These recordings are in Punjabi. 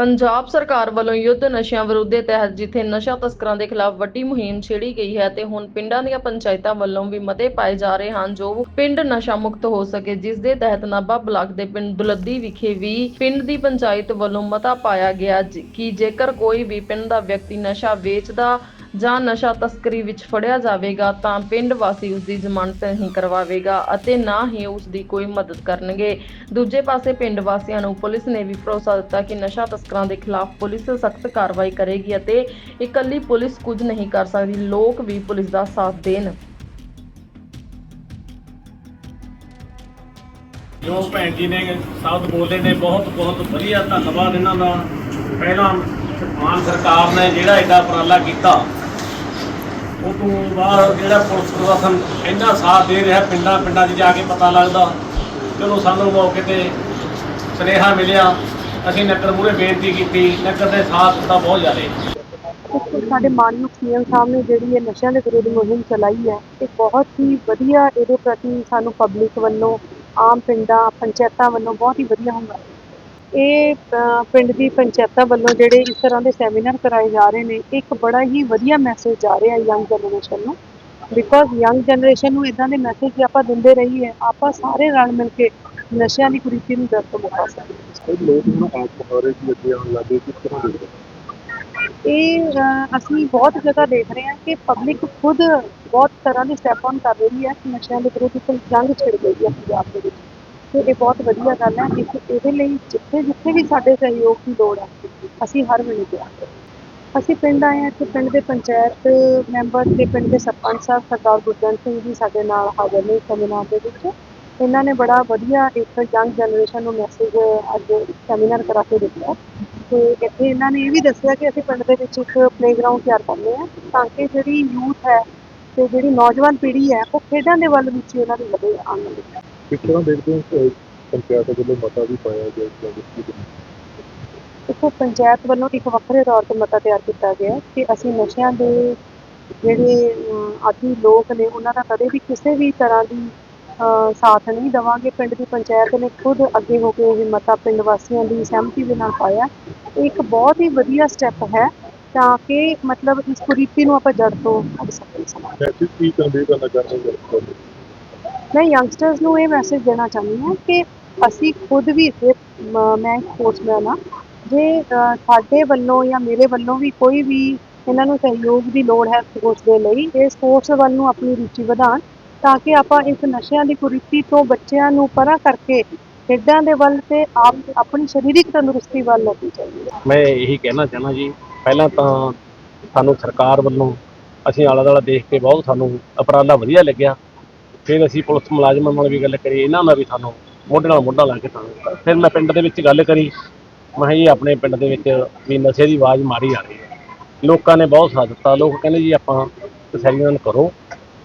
ਪੰਜਾਬ ਸਰਕਾਰ ਵੱਲੋਂ ਯੁੱਧ ਨਸ਼ਿਆਂ ਵਿਰੁੱਧ ਦੇ ਤਹਿਤ ਜਿੱਥੇ ਨਸ਼ਾ ਤਸਕਰਾਂ ਦੇ ਖਿਲਾਫ ਵੱਡੀ ਮੁਹਿੰਮ ਛੇੜੀ ਗਈ ਹੈ ਤੇ ਹੁਣ ਪਿੰਡਾਂ ਦੀਆਂ ਪੰਚਾਇਤਾਂ ਵੱਲੋਂ ਵੀ ਮਤੇ ਪਾਏ ਜਾ ਰਹੇ ਹਨ ਜੋ ਪਿੰਡ ਨਸ਼ਾ ਮੁਕਤ ਹੋ ਸਕੇ, ਜਿਸ ਦੇ ਤਹਿਤ ਨਾਭਾ ਬਲਾਕ ਦੇ ਪਿੰਡ ਦੁਲੱਦੀ ਵਿਖੇ ਵੀ ਪਿੰਡ ਦੀ ਪੰਚਾਇਤ ਵੱਲੋਂ ਮਤਾ ਪਾਇਆ ਗਿਆ ਕਿ ਜੇਕਰ ਕੋਈ ਵੀ ਪਿੰਡ ਦਾ ਵਿਅਕਤੀ ਨਸ਼ਾ ਵੇਚਦਾ ਜਾਂ ਨਸ਼ਾ ਤਸਕਰੀ ਵਿੱਚ ਫੜਿਆ ਜਾਵੇਗਾ, ਤਾਂ ਪਿੰਡ ਵਾਸੀ ਉਸ ਦੀ ਜ਼ਮਾਨਤ ਨਹੀਂ ਕਰਵਾਵੇਗਾ ਅਤੇ ਨਾ ਹੀ ਉਸ ਦੀ ਕੋਈ ਮਦਦ ਕਰਨਗੇ। ਦੂਜੇ ਪਾਸੇ ਪਿੰਡ ਵਾਸੀਆਂ ਨੂੰ ਪੁਲਿਸ ਨੇ ਵੀ ਭਰੋਸਾ ਦਿੱਤਾ ਕਿ ਨਸ਼ਾ ਤਸਕਰਾਂ ਦੇ ਖਿਲਾਫ ਪੁਲਿਸ ਸਖਤ ਕਾਰਵਾਈ ਕਰੇਗੀ ਅਤੇ ਇਕੱਲੀ ਪੁਲਿਸ ਕੁਝ ਨਹੀਂ ਕਰ ਸਕਦੀ, ਲੋਕ ਵੀ ਪੁਲਿਸ ਦਾ ਸਾਥ ਦੇਣ। ਜੋ ਭੈਣ ਜੀ ਨੇ ਸ਼ਬਦ ਬੋਲੇ ਨੇ, ਬਹੁਤ ਬਹੁਤ ਵਧੀਆ ਧੰਨਵਾਦ ਇਹਨਾਂ ਦਾ। ਪਹਿਲਾਂ ਮਾਨ ਸਰਕਾਰ ਨੇ ਜਿਹੜਾ ਐਡਾ ਉਪਰਾਲਾ ਕੀਤਾ ਉਹ ਤੋਂ ਬਾਅਦ ਜਿਹੜਾ ਪੁਲਿਸ ਪ੍ਰਸ਼ਾਸਨ ਇੰਨਾ ਸਾਥ ਦੇ ਰਿਹਾ, ਪਿੰਡਾਂ ਪਿੰਡਾਂ 'ਚ ਜਾ ਕੇ ਪਤਾ ਲੱਗਦਾ। ਚਲੋ ਸਾਨੂੰ ਮੌਕੇ ਤੇ ਸੁਨੇਹਾ ਮਿਲਿਆ, ਅਸੀਂ ਨਗਰ ਮੂਹਰੇ ਬੇਨਤੀ ਕੀਤੀ ਨਗਰ ਦੇ ਸਾਥ ਦਿੱਤਾ ਬਹੁਤ ਜ਼ਿਆਦਾ। ਸਾਡੇ ਮਾਨਯੋਗ ਸੀਐਮ ਸਾਹਿਬ ਨੇ ਜਿਹੜੀ ਇਹ ਨਸ਼ਿਆਂ ਦੇ ਵਿਰੁੱਧ ਮੁਹਿੰਮ ਚਲਾਈ ਹੈ, ਇਹ ਬਹੁਤ ਹੀ ਵਧੀਆ ਇਹਦੇ ਪ੍ਰਤੀ ਸਾਨੂੰ ਪਬਲਿਕ ਵੱਲੋਂ, ਆਮ ਪਿੰਡਾਂ, ਪੰਚਾਇਤਾਂ ਵੱਲੋਂ ਬਹੁਤ ਹੀ ਵਧੀਆ ਹੁੰਦਾ। ਇਹ ਪਿੰਡ ਦੀ ਪੰਚਾਇਤਾਂ ਵੱਲੋਂ ਜਿਹੜੇ ਇਸ ਤਰ੍ਹਾਂ ਦੇ ਸੈਮੀਨਾਰ ਕਰਾਏ ਜਾ ਰਹੇ ਨੇ ਇੱਕ ਬੜਾ ਹੀ ਵਧੀਆ ਮੈਸੇਜ ਜਾ ਰਿਹਾ ਯੰਗ ਜਨਰੇਸ਼ਨ ਨੂੰ ਬਿਕੋਜ਼ ਯੰਗ ਜਨਰੇਸ਼ਨ ਨੂੰ ਇਦਾਂ ਦੇ ਮੈਸੇਜ ਜੇ ਆਪਾਂ ਦਿੰਦੇ ਰਹੀਏ ਆਪਾਂ ਸਾਰੇ ਰਲ ਮਿਲ ਕੇ ਨਸ਼ਿਆਂ ਦੀ ਕੁਰੀਤੀ ਨੂੰ ਜੜ ਤੋਂ ਮੁਕਾ ਸਕਦੇ ਹਾਂ। ਇਹ ਲੋਕ ਨੂੰ ਆਪ ਮੁਹਾਰੇ ਦੀ ਅੱਗੇ ਆਉਣ ਲੱਗੇ ਕਿਸ ਤਰ੍ਹਾਂ ਦੇ ਇਹ ਅ, ਅਸੀਂ ਬਹੁਤ ਜਗ੍ਹਾ ਦੇਖ ਰਹੇ ਹਾਂ ਕਿ ਪਬਲਿਕ ਖੁਦ ਬਹੁਤ ਤਰ੍ਹਾਂ ਦੀ ਸਟੈਪ ਆਨ ਕਰ ਰਹੀ ਹੈ ਕਿ ਨਸ਼ਿਆਂ ਦੇ ਵਿਰੁੱਧ ਇੱਕ ਜੰਗ ਛਿੜ ਗਈ ਹੈ ਪੰਜਾਬ ਦੇ ਵਿੱਚ। ਤੇ ਇਹ ਬਹੁਤ ਵਧੀਆ ਗੱਲ ਹੈ ਇਸ ਇਹਦੇ ਲਈ ਜਿੱਥੇ ਜਿੱਥੇ ਵੀ ਸਾਡੇ ਸਹਿਯੋਗ ਦੀ ਲੋੜ ਹੈ, ਅਸੀਂ ਹਰ ਵੇਲੇ ਤਿਆਰ ਅਸੀਂ ਪਿੰਡ ਆਏ ਹਾਂ ਤੇ ਪਿੰਡ ਦੇ ਪੰਚਾਇਤ ਮੈਂਬਰ ਤੇ ਪਿੰਡ ਦੇ ਸਰਪੰਚ ਸਾਹਿਬ ਸਰਦਾਰ ਗੁਰਜੰਟ ਸਿੰਘ ਜੀ ਸਾਡੇ ਨਾਲ ਹਾਜ਼ਰ ਨੇ ਸੈਮੀਨਾਰ ਦੇ ਵਿੱਚ। ਇਹਨਾਂ ਨੇ ਬੜਾ ਵਧੀਆ ਇੱਕ ਯੰਗ ਜਨਰੇਸ਼ਨ ਨੂੰ ਮੈਸੇਜ ਅੱਜ ਸੈਮੀਨਾਰ ਕਰਾ ਕੇ ਦਿੱਤਾ ਤੇ ਇੱਥੇ ਇਹਨਾਂ ਨੇ ਇਹ ਵੀ ਦੱਸਿਆ ਕਿ ਅਸੀਂ ਪਿੰਡ ਦੇ ਵਿੱਚ ਇੱਕ ਪਲੇਗਰਾਉਂਡ ਤਿਆਰ ਕਰਨੇ ਆ, ਤਾਂ ਕਿ ਜਿਹੜੀ ਯੂਥ ਹੈ ਤੇ ਜਿਹੜੀ ਨੌਜਵਾਨ ਪੀੜ੍ਹੀ ਹੈ, ਉਹ ਖੇਡਾਂ ਦੇ ਵੱਲ ਵਿੱਚ ਇਹਨਾਂ ਦੀ ਵਧੇ ਆਨੰਦ ਕਿਸ ਤਰ੍ਹਾਂ ਦੇਖਦੇ ਹੋ ਕਿ ਪੰਚਾਇਤ ਵੱਲੋਂ ਮਤਾ ਵੀ ਪਾਇਆ ਗਿਆ ਇਸ ਬਾਰੇ ਕੀ ਕਹਿਣਾ? ਦੇਖੋ ਪੰਚਾਇਤ ਵੱਲੋਂ ਇੱਕ ਵੱਖਰੇ ਤੌਰ ਤੇ ਮਤਾ ਤਿਆਰ ਕੀਤਾ ਗਿਆ ਕਿ ਅਸੀਂ ਨਸ਼ਿਆਂ ਦੇ ਜਿਹੜੇ ਆਦੀ ਲੋਕ ਨੇ ਉਹਨਾਂ ਦਾ ਕਦੇ ਵੀ ਕਿਸੇ ਵੀ ਤਰ੍ਹਾਂ ਦੀ ਸਾਥ ਨਹੀਂ ਦੇਵਾਂਗੇ। ਪਿੰਡ ਦੀ ਪੰਚਾਇਤ ਨੇ ਖੁਦ ਅੱਗੇ ਹੋ ਕੇ ਇਹ ਮਤਾ ਪਿੰਡ ਵਾਸੀਆਂ ਦੀ ਸਹਿਮਤੀ ਦੇ ਨਾਲ ਪਾਇਆ। ਇੱਕ ਬਹੁਤ ਹੀ ਵਧੀਆ ਸਟੈਪ ਹੈ ਤਾਂ ਕਿ ਮਤਲਬ ਇਸ ਕੁਰੀਤੀ ਨੂੰ ਆਪਾਂ ਜੜ ਤੋਂ ਕੱਢ ਸਕੀਏ। ਸਮਾਜ ਕੀ ਮੈਂ ਯੰਗਸਟਰਸ ਨੂੰ ਇਹ ਮੈਸੇਜ ਦੇਣਾ ਚਾਹੁੰਦੀ ਹਾਂ ਕਿ ਅਸੀਂ ਖੁਦ ਵੀ ਮੈਂ ਸਪੋਰਟਸਮੈਨ ਹਾਂ, ਜੇ ਸਾਡੇ ਵੱਲੋਂ ਜਾਂ ਮੇਰੇ ਵੱਲੋਂ ਵੀ ਕੋਈ ਵੀ ਇਹਨਾਂ ਨੂੰ ਸਹਿਯੋਗ ਦੀ ਲੋੜ ਹੈ ਸਪੋਰਟਸ ਦੇ ਲਈ, ਇਹ ਸਪੋਰਟਸ ਵੱਲ ਨੂੰ ਆਪਣੀ ਰੁਚੀ ਵਧਾਉਣ ਤਾਂ ਕਿ ਆਪਾਂ ਇਸ ਨਸ਼ਿਆਂ ਦੀ ਕੁਰੀਤੀ ਤੋਂ ਬੱਚਿਆਂ ਨੂੰ ਪਰਾਂ ਕਰਕੇ ਖੇਡਾਂ ਦੇ ਵੱਲ ਤੇ ਆਪ, ਆਪਣੀ ਸਰੀਰਕ ਤੰਦਰੁਸਤੀ ਵੱਲ ਲੈ ਕੇ ਚੱਲੀਏ। ਮੈਂ ਇਹੀ ਕਹਿਣਾ ਚਾਹਨਾ ਜੀ, ਪਹਿਲਾਂ ਤਾਂ ਸਾਨੂੰ ਸਰਕਾਰ ਵੱਲੋਂ ਅਸੀਂ ਆਲਾ ਦਾਲਾ ਦੇਖ ਕੇ ਬਹੁਤ ਸਾਨੂੰ ਉਪਰਾਲਾ ਵਧੀਆ ਲੱਗਿਆ। ਫਿਰ ਅਸੀਂ ਪੁਲਿਸ ਮੁਲਾਜ਼ਮਾਂ ਨਾਲ ਵੀ ਗੱਲ ਕਰੀ, ਇਹਨਾਂ ਨਾਲ ਵੀ ਸਾਨੂੰ ਮੋਢੇ ਨਾਲ ਮੋਢਾ ਲਾ ਕੇ ਤਾਂ ਫਿਰ ਮੈਂ ਪਿੰਡ ਦੇ ਵਿੱਚ ਗੱਲ ਕਰੀ, ਮੈਂ ਕਿਹਾ ਜੀ ਆਪਣੇ ਪਿੰਡ ਦੇ ਵਿੱਚ ਵੀ ਨਸ਼ੇ ਦੀ ਆਵਾਜ਼ ਮਾਰੀ ਆ ਰਹੀ ਹੈ। ਲੋਕਾਂ ਨੇ ਬਹੁਤ ਸਾਥ ਦਿੱਤਾ, ਲੋਕ ਕਹਿੰਦੇ ਜੀ ਆਪਾਂ ਤਸੱਲੀਆਂ ਕਰੋ,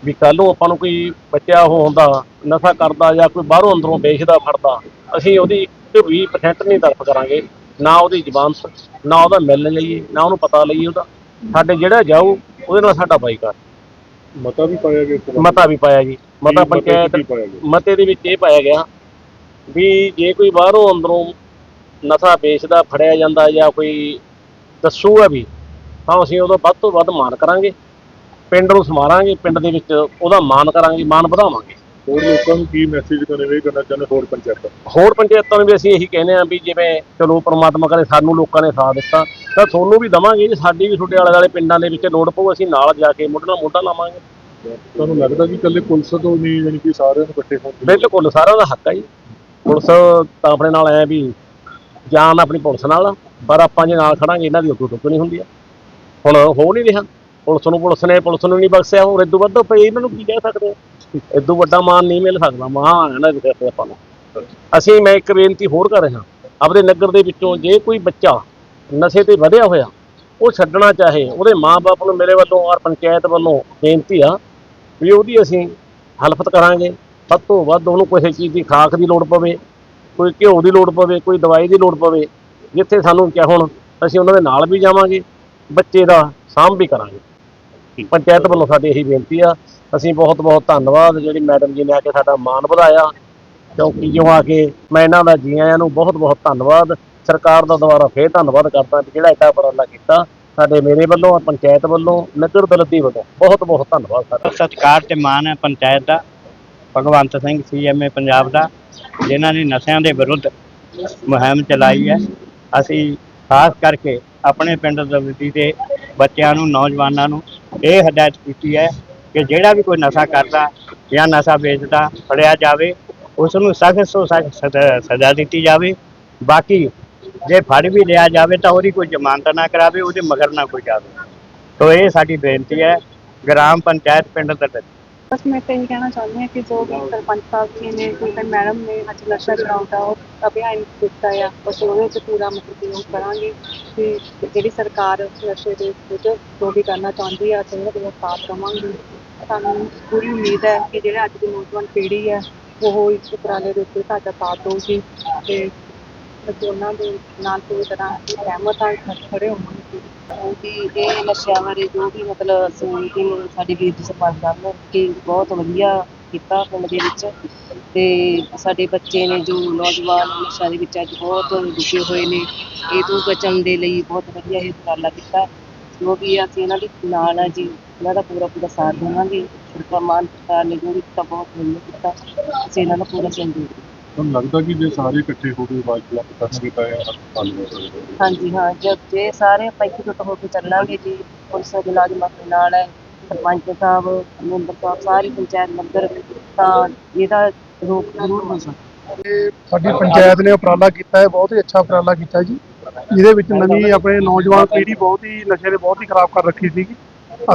ਵੀ ਕੱਲ ਨੂੰ ਆਪਾਂ ਨੂੰ ਕੋਈ ਬੱਚਾ ਉਹ ਹੁੰਦਾ, ਨਸ਼ਾ ਕਰਦਾ ਜਾਂ ਕੋਈ ਬਾਹਰੋਂ ਅੰਦਰੋਂ ਵੇਚਦਾ ਫੜਦਾ, ਅਸੀਂ ਉਹਦੀ ਇੱਕ ਵੀ 20% ਨਹੀਂ ਤਰਫ ਕਰਾਂਗੇ, ਨਾ ਉਹਦੀ ਜ਼ਬਾਨਤ ਨਾ ਉਹਦਾ ਮਿਲ ਲਈਏ ਨਾ ਉਹਨੂੰ ਪਤਾ ਲਈਏ ਉਹਦਾ। ਸਾਡੇ ਜਿਹੜਾ ਜਾਊ, ਉਹਦੇ ਨਾਲ ਸਾਡਾ ਬਾਈਕਾਟ। ਮਤਾ ਵੀ ਪਾਇਆ ਗਿਆ ਇਸ? ਮਤਾ ਵੀ ਪਾਇਆ ਜੀ। ਮਤਾ ਕੀ ਮਤੇ 'ਚ ਪੰਚਾਇਤ ਕੀ ਪਾਇਆ ਗਿਆ? ਮਤੇ ਦੇ ਵਿੱਚ ਇਹ ਪਾਇਆ ਗਿਆ ਵੀ ਜੇ ਕੋਈ ਬਾਹਰੋਂ ਅੰਦਰੋਂ ਨਸ਼ਾ ਵੇਚਦਾ ਫੜਿਆ ਜਾਂਦਾ ਜਾਂ ਕੋਈ ਦੱਸੂਗਾ ਵੀ ਤਾਂ ਅਸੀਂ ਉਦੋਂ ਵੱਧ ਤੋਂ ਵੱਧ ਮਾਨ ਕਰਾਂਗੇ। ਪਿੰਡ ਨੂੰ ਸਮਾਰਾਂਗੇ ਪਿੰਡ ਦੇ ਵਿੱਚ ਉਹਦਾ ਮਾਨ ਕਰਾਂਗੇ ਮਾਨ ਵਧਾਵਾਂਗੇ। ਹੋਰ ਲੋਕਾਂ ਨੂੰ ਕੀ ਮੈਸੇਜ ਕਨਵੇ ਕਰਨਾ ਚਾਹੁੰਦੇ ਹੋਰ ਪੰਚਾਇਤਾਂ ਹੋਰ ਪੰਚਾਇਤਾਂ ਨੂੰ ਵੀ ਅਸੀਂ ਇਹੀ ਕਹਿੰਦੇ ਹਾਂ ਵੀ ਜਿਵੇਂ ਚਲੋ ਪ੍ਰਮਾਤਮਾ ਕਰੇ ਸਾਨੂੰ ਲੋਕਾਂ ਨੇ ਸਾਥ ਦਿੱਤਾ ਤਾਂ ਤੁਹਾਨੂੰ ਵੀ ਦਵਾਂਗੇ ਜੀ ਸਾਡੀ ਵੀ ਤੁਹਾਡੇ ਆਲੇ ਦੁਆਲੇ ਪਿੰਡਾਂ ਦੇ ਵਿੱਚ ਲੋੜ ਪਊ ਅਸੀਂ ਨਾਲ ਜਾ ਕੇ ਮੋਢੇ ਨਾਲ ਮੋਢਾ ਲਾਵਾਂਗੇ। ਤੁਹਾਨੂੰ ਲੱਗਦਾ ਕਿ ਇਕੱਲੇ ਪੁਲਿਸ ਤੋਂ ਨਹੀਂ ਯਾਨੀ ਕਿ ਸਾਰਿਆਂ ਨੂੰ ਇਕੱਠੇ ਹੋਣ ਦੀ? ਬਿਲਕੁਲ ਸਾਰਿਆਂ ਦਾ ਹੱਕ ਹੈ ਜੀ। ਪੁਲਿਸ ਤਾਂ ਆਪਣੇ ਨਾਲ ਐ ਵੀ ਜਾਨ ਆਪਣੀ ਪੁਲਿਸ ਨਾਲ ਆ, ਪਰ ਆਪਾਂ ਜੇ ਨਾਲ ਖੜਾਂਗੇ ਇਹਨਾਂ ਦੀ ਅੱਗੋਂ ਟੁੱਕ ਨਹੀਂ ਹੁੰਦੀ ਆ। ਹੁਣ ਹੋ ਨਹੀਂ ਰਿਹਾ। ਪੁਲਿਸ ਨੂੰ ਪੁਲਿਸ ਨੇ ਪੁਲਿਸ ਨੂੰ ਨਹੀਂ ਬਖਸ਼ਿਆ ਹੋਰ ਇਦੋਂ ਵੱਧ ਪਈ ਇਹਨਾਂ ਨੂੰ ਕੀ ਕਹਿ ਸਕਦੇ ਆ? ਇਦੋਂ ਵੱਡਾ ਮਾਨ ਨਹੀਂ ਮਿਲ ਸਕਦਾ ਮਾਨ ਹੈ ਨਾ ਇਹਦੇ ਤੇ ਆਪਾਂ ਨੂੰ। ਅਸੀਂ, ਮੈਂ ਇੱਕ ਬੇਨਤੀ ਹੋਰ ਕਰ ਰਿਹਾ। ਆਪਦੇ ਨਗਰ ਦੇ ਵਿੱਚੋਂ ਜੇ ਕੋਈ ਬੱਚਾ ਨਸ਼ੇ ਤੇ ਵਧਿਆ ਹੋਇਆ, ਉਹ ਛੱਡਣਾ ਚਾਹੇ, ਉਹਦੇ ਮਾਪੇ ਨੂੰ ਮੇਰੇ ਵੱਲੋਂ ਔਰ ਪੰਚਾਇਤ ਵੱਲੋਂ ਬੇਨਤੀ ਆ ਵੀ ਉਹਦੀ ਅਸੀਂ ਹਲਫਤ ਕਰਾਂਗੇ। ਵੱਧ ਤੋਂ ਵੱਧ ਉਹਨੂੰ ਕਿਸੇ ਚੀਜ਼ ਦੀ ਖਾਕ ਦੀ ਲੋੜ ਪਵੇ, ਕੋਈ ਘਿਓ ਦੀ ਲੋੜ ਪਵੇ, ਕੋਈ ਦਵਾਈ ਦੀ ਲੋੜ ਪਵੇ, ਜਿੱਥੇ ਸਾਨੂੰ ਕਿਹਾ ਹੁਣ, ਅਸੀਂ ਉਹਨਾਂ ਦੇ ਨਾਲ ਵੀ ਜਾਵਾਂਗੇ, ਬੱਚੇ ਦਾ ਸਾਂਭ ਵੀ ਕਰਾਂਗੇ। ਪੰਚਾਇਤ ਵੱਲੋਂ ਸਾਡੀ ਇਹੀ ਬੇਨਤੀ ਆ। ਅਸੀਂ ਬਹੁਤ ਬਹੁਤ ਧੰਨਵਾਦ। ਜਿਹੜੀ ਮੈਡਮ ਜੀ ਨੇ ਆ ਕੇ ਸਾਡਾ ਮਾਣ ਵਧਾਇਆ ਕਿਉਂਕਿ ਜੋ ਆ ਕੇ ਮੈਂ ਇਹਨਾਂ ਦਾ ਜੀ ਆਇਆਂ ਨੂੰ ਬਹੁਤ ਬਹੁਤ ਧੰਨਵਾਦ। ਸਰਕਾਰ ਦਾ ਦੁਬਾਰਾ ਫੇਰ ਧੰਨਵਾਦ ਕਰਦਾ ਜਿਹੜਾ ਐਡਾ ਉਪਰਾਲਾ ਕੀਤਾ। ਸਾਡੇ ਮੇਰੇ ਵੱਲੋਂ ਪੰਚਾਇਤ ਵੱਲੋਂ ਨਗਰ ਦਲਤੀ ਵੱਲੋਂ ਬਹੁਤ ਬਹੁਤ ਧੰਨਵਾਦ ਸਰ। ਸਤਿਕਾਰ ਤੇ ਮਾਣ ਹੈ ਪੰਚਾਇਤ ਦਾ ਭਗਵੰਤ ਸਿੰਘ ਸੀਐਮਏ ਪੰਜਾਬ ਦਾ ਜਿਨ੍ਹਾਂ ਨੇ ਨਸ਼ਿਆਂ ਦੇ ਵਿਰੁੱਧ ਮੁਹਿੰਮ ਚਲਾਈ ਹੈ। ਅਸੀਂ ਖਾਸ ਕਰਕੇ ਆਪਣੇ ਪਿੰਡ ਦਵਤੀ ਦੇ ਬੱਚਿਆਂ ਨੂੰ ਨੌਜਵਾਨਾਂ ਨੂੰ ਇਹ ਹਦਾਇਤ ਕੀਤੀ ਹੈ ਕਿ ਜਿਹੜਾ ਵੀ ਕੋਈ ਨਸ਼ਾ ਕਰਦਾ ਜਾਂ ਨਸ਼ਾ ਵੇਚਦਾ, ਫੜਿਆ ਜਾਵੇ ਉਸ ਨੂੰ ਸਖਤ ਤੋਂ ਸਖਤ ਸਜ਼ਾ ਦਿੱਤੀ ਜਾਵੇ। ਬਾਕੀ ਜੇ ਫੜ ਵੀ ਲਿਆ ਜਾਵੇ ਤਾਂ ਉਹਦੀ ਕੋਈ ਜ਼ਮਾਨਤ ਨਾ ਕਰਾਵੇ, ਉਹਦੇ ਮਗਰ ਨਾ ਕੋਈ ਜਾਵੇ। ਤੋ ਇਹ ਸਾਡੀ ਬੇਨਤੀ ਹੈ, ਗ੍ਰਾਮ ਪੰਚਾਇਤ ਪਿੰਡ ਦਾ ਬਸ ਮੈਂ ਤਾਂ ਇਹ ਕਹਿਣਾ ਚਾਹੁੰਦੀ ਹਾਂ ਕਿ ਜੋ ਵੀ ਸਰਪੰਚ ਸਾਹਿਬ ਜੀ ਨੇ ਕੋਈ ਮੈਡਮ ਨੇ ਅੱਜ ਨਸ਼ਾ ਛਡਾਉਣ ਦਾ ਅਭਿਆਨ ਦਿੱਤਾ ਆ ਬਸ ਉਹਦੇ 'ਚ ਪੂਰਾ ਮਤਲਬ ਉਹ ਕਰਾਂਗੇ। ਕਿ ਜਿਹੜੀ ਸਰਕਾਰ ਨਸ਼ੇ ਦੇ ਵਿਰੁੱਧ ਜੋ ਵੀ ਕਰਨਾ ਚਾਹੁੰਦੀ ਆ, ਅਸੀਂ ਉਹਦੇ ਸਾਥ ਰਵਾਂਗੇ। ਸਾਨੂੰ ਪੂਰੀ ਉਮੀਦ ਹੈ ਕਿ ਜਿਹੜੇ ਅੱਜ ਦੀ ਨੌਜਵਾਨ ਪੀੜ੍ਹੀ ਹੈ, ਉਹ ਇਸ ਉਪਰਾਲੇ ਦੇ ਉੱਤੇ ਸਾਡਾ ਸਾਥ ਦੇਊਗੀ ਤੇ ਅਸੀਂ ਉਹਨਾਂ ਦੇ ਨਾਲ ਪੂਰੀ ਤਰ੍ਹਾਂ ਸਹਿਮਤ ਹਾਂ ਖੜੇ ਹੋਵਾਂਗੇ। ਕਿ ਇਹ ਨਸ਼ਿਆਂ ਬਾਰੇ ਜੋ ਵੀ ਮਤਲਬ ਅਸੀਂ ਕਿ ਸਾਡੇ ਵੀਰ ਜੀ ਸਰਪੰਚ ਸਾਹਿਬ ਨੇ, ਕਿ ਬਹੁਤ ਵਧੀਆ ਕੀਤਾ ਪਿੰਡ ਦੇ ਵਿੱਚ। ਤੇ ਸਾਡੇ ਬੱਚੇ ਨੇ ਜੋ ਨੌਜਵਾਨ ਨਸ਼ਿਆਂ ਦੇ ਵਿੱਚ ਅੱਜ ਬਹੁਤ ਡੁੱਬੇ ਹੋਏ ਨੇ। ਇਹ ਤੋਂ ਬਚਣ ਦੇ ਲਈ ਬਹੁਤ ਵਧੀਆ ਇਹ ਉਪਰਾਲਾ ਕੀਤਾ। ਜੋ ਵੀ ਅਸੀਂ ਇਹਨਾਂ ਦੇ ਨਾਲ ਆ ਜੀ। ਇਹਨਾਂ ਦਾ ਪੂਰਾ ਪੂਰਾ ਸਾਥ ਦੇਵਾਂਗੇ। ਸਰਕਾਰ ਮਾਨ ਸਰਕਾਰ ਨੇ ਜੋ ਵੀ ਕੀਤਾ ਬਹੁਤ ਵਧੀਆ ਕੀਤਾ। ਅਸੀਂ ਇਹਨਾਂ ਦਾ ਪੂਰਾ ਸਹਿਯੋਗ ਦੇਵਾਂਗੇ। ਤੁਹਾਨੂੰ ਲੱਗਦਾ ਕਿ ਜੇ ਸਾਰੇ ਇਕੱਠੇ ਹੋ ਕੇ ਆਵਾਜ਼ ਬੁਲੰਦ ਕਰਨਗੇ ਤਾਂ ਇਹ ਹੱਲ ਹੋ ਸਕਦਾ ਹਾਂਜੀ ਹਾਂ। ਜਦ ਜੇ ਸਾਰੇ ਆਪਾਂ ਇਕਜੁੱਟ ਹੋ ਕੇ ਚੱਲਾਂਗੇ ਜੀ ਪੁਲਿਸ ਦੇ ਮੁਲਾਜ਼ਮਾਂ ਦੇ ਨਾਲ ਹੈ ਸਰਪੰਚ ਸਾਹਿਬ ਮੈਂਬਰ ਸਾਹਿਬ, ਸਾਰੀ ਪੰਚਾਇਤ ਮੈਂਬਰ ਤਾਂ ਇਹਦਾ ਰੋਕ ਜ਼ਰੂਰ ਹੋ ਸਕਦਾ। ਸਾਡੀ ਪੰਚਾਇਤ ਨੇ ਉਪਰਾਲਾ ਕੀਤਾ ਹੈ, ਬਹੁਤ ਹੀ ਅੱਛਾ ਉਪਰਾਲਾ ਕੀਤਾ ਜੀ। ਇਹਦੇ ਵਿੱਚ ਨਵੀਂ ਆਪਣੇ ਨੌਜਵਾਨ ਪੀੜ੍ਹੀ ਬਹੁਤ ਹੀ ਨਸ਼ੇ ਨੇ ਬਹੁਤ ਹੀ ਖਰਾਬ ਕਰ ਰੱਖੀ ਸੀਗੀ।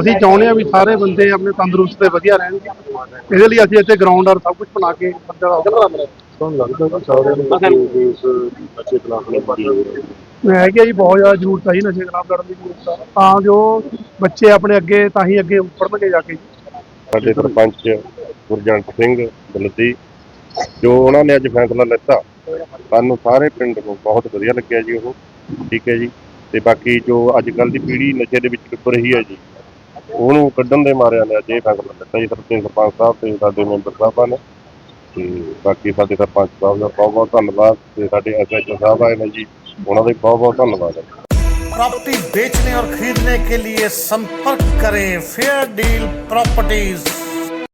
ਅਸੀਂ ਚਾਹੁੰਦੇ ਹਾਂ ਵੀ ਸਾਰੇ ਬੰਦੇ ਆਪਣੇ ਤੰਦਰੁਸਤ ਤੇ ਵਧੀਆ ਰਹਿਣਗੇ ਇਹਦੇ ਲਈ ਅਸੀਂ ਇੱਥੇ ਗਰਾਊਂਡ ਔਰ ਸਭ ਕੁਝ ਬਣਾ ਕੇ ਬੰਦਾ ਤੁਹਾਨੂੰ ਲੱਗਦਾ ਕਿ ਸਾਰਿਆਂ ਨੂੰ ਇਸ ਨਸ਼ੇ ਖਿਲਾਫ ਲੜਾਈ ਹੋਵੇ ਹੈ ਕਿ ਜੀ ਬਹੁਤ ਜ਼ਿਆਦਾ ਜ਼ਰੂਰਤ ਹੈ ਜੀ ਨਸ਼ੇ ਖਿਲਾਫ ਲੜਨ ਦੀ ਜ਼ਰੂਰਤ ਹੈ ਤਾਂ ਜੋ ਬੱਚੇ ਆਪਣੇ ਅੱਗੇ ਤਾਂ ਹੀ ਅੱਗੇ ਉੱਪਰਨਗੇ ਜਾ ਕੇ। ਸਾਡੇ ਸਰਪੰਚ ਗੁਰਜੰਟ ਸਿੰਘ ਬਲਦੀ ਜੋ ਉਹਨਾਂ ਨੇ ਅੱਜ ਫੈਸਲਾ ਲਿੱਤਾ ਸਾਨੂੰ ਸਾਰੇ ਪਿੰਡ ਨੂੰ ਬਹੁਤ ਵਧੀਆ ਲੱਗਿਆ ਜੀ ਉਹ। ਠੀਕ ਹੈ ਜੀ। ਤੇ ਬਾਕੀ ਜੋ ਅੱਜ ਕੱਲ ਦੀ ਪੀੜ੍ਹੀ ਨਸ਼ੇ ਦੇ ਵਿੱਚ ਡੁੱਬ ਰਹੀ ਹੈ ਜੀ ਉਹਨੂੰ ਕੱਢਣ ਦੇ ਮਾਰਿਆਂ ਨੇ ਅੱਜ ਇਹ ਫੈਸਲਾ ਲਿੱਤਾ ਜੀ ਸਰਪੰਚ ਸਰਪੰਚ ਸਾਹਿਬ ਤੇ ਸਾਡੇ ਮੈਂਬਰ ਸਾਹਿਬਾਂ ਨੇ ਤੇ ਬਾਕੀ ਸਾਡੇ ਸਰਪੰਚ ਸਾਹਿਬ ਦਾ ਬਹੁਤ ਬਹੁਤ ਧੰਨਵਾਦ ਤੇ ਸਾਡੇ ਐਸਐਚਓ ਸਾਹਿਬ ਆਏ ਨੇ ਜੀ ਉਹਨਾਂ ਦਾ ਵੀ ਬਹੁਤ ਬਹੁਤ ਧੰਨਵਾਦ ਹੈ प्रॉपर्टी बेचने और खरीदने के लिए संपर्क करें फेयर डील प्रॉपर्टीज